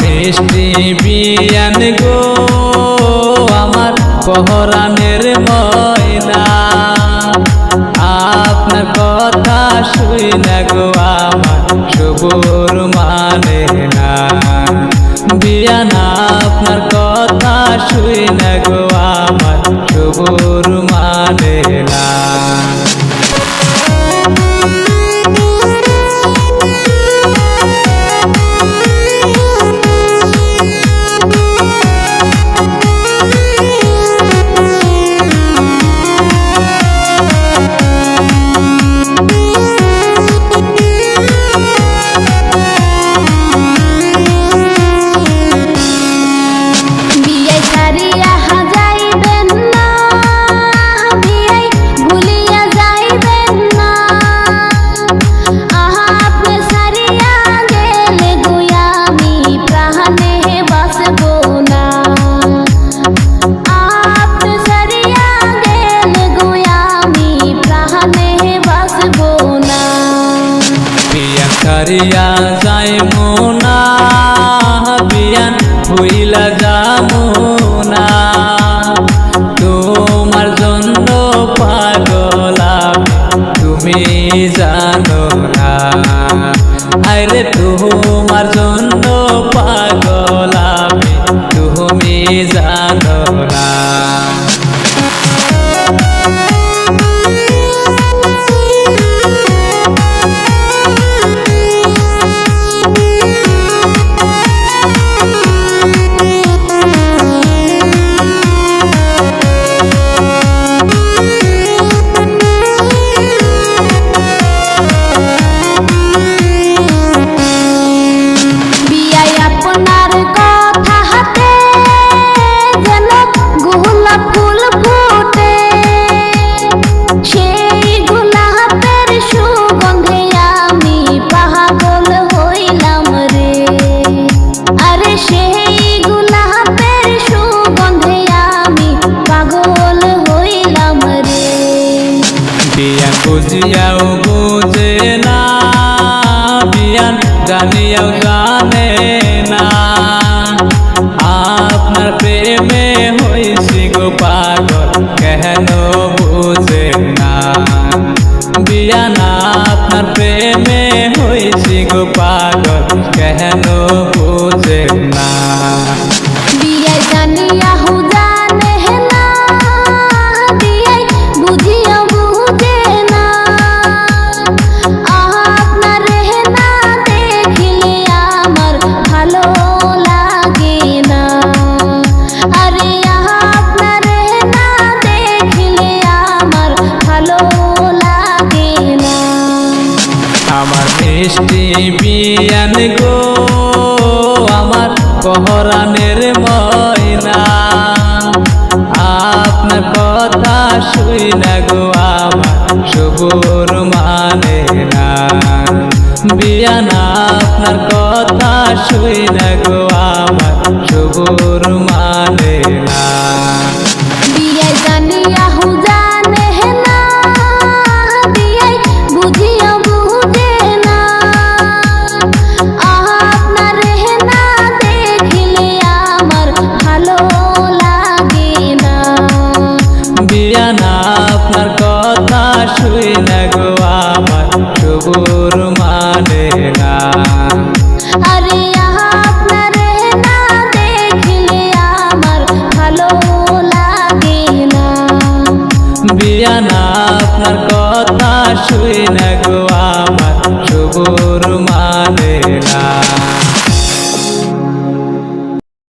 মিষ্টি বিয়ান গো, আমার পহরানের ময়না। আপনার কথা শুই না গো, আমার সবুর মানে না। বিয়ান, আপনার কথা শুই না গো বিয়ান করিয়া যাই মোনা বিয়ান হইলা যামুনা তোমার জন্য পাগলা তুমি জানো না। আরে তোমার জন্য পাগল বিয়ান বুঝিয়াও বুঝে না বিয়ান জানিয়াও জানে না। আপনার প্রেমে হয়েছি গো পাগল, কেন বুঝে না? বিয়ান আপনার প্রেমে হয়েছি গো পাগল, কেন বুঝে না? বিয়ে জানিয়া আমার মিষ্টি বিয়ান গো, আমার পহরানের ময়না। আপনার কথা শুই না গো, আমার সবুর মানে না। বিয়ান, আপনার কথা শুই না গো, আমার সবুর মানে আপনার কথা শুয়ে না গো আমার সবুর মানে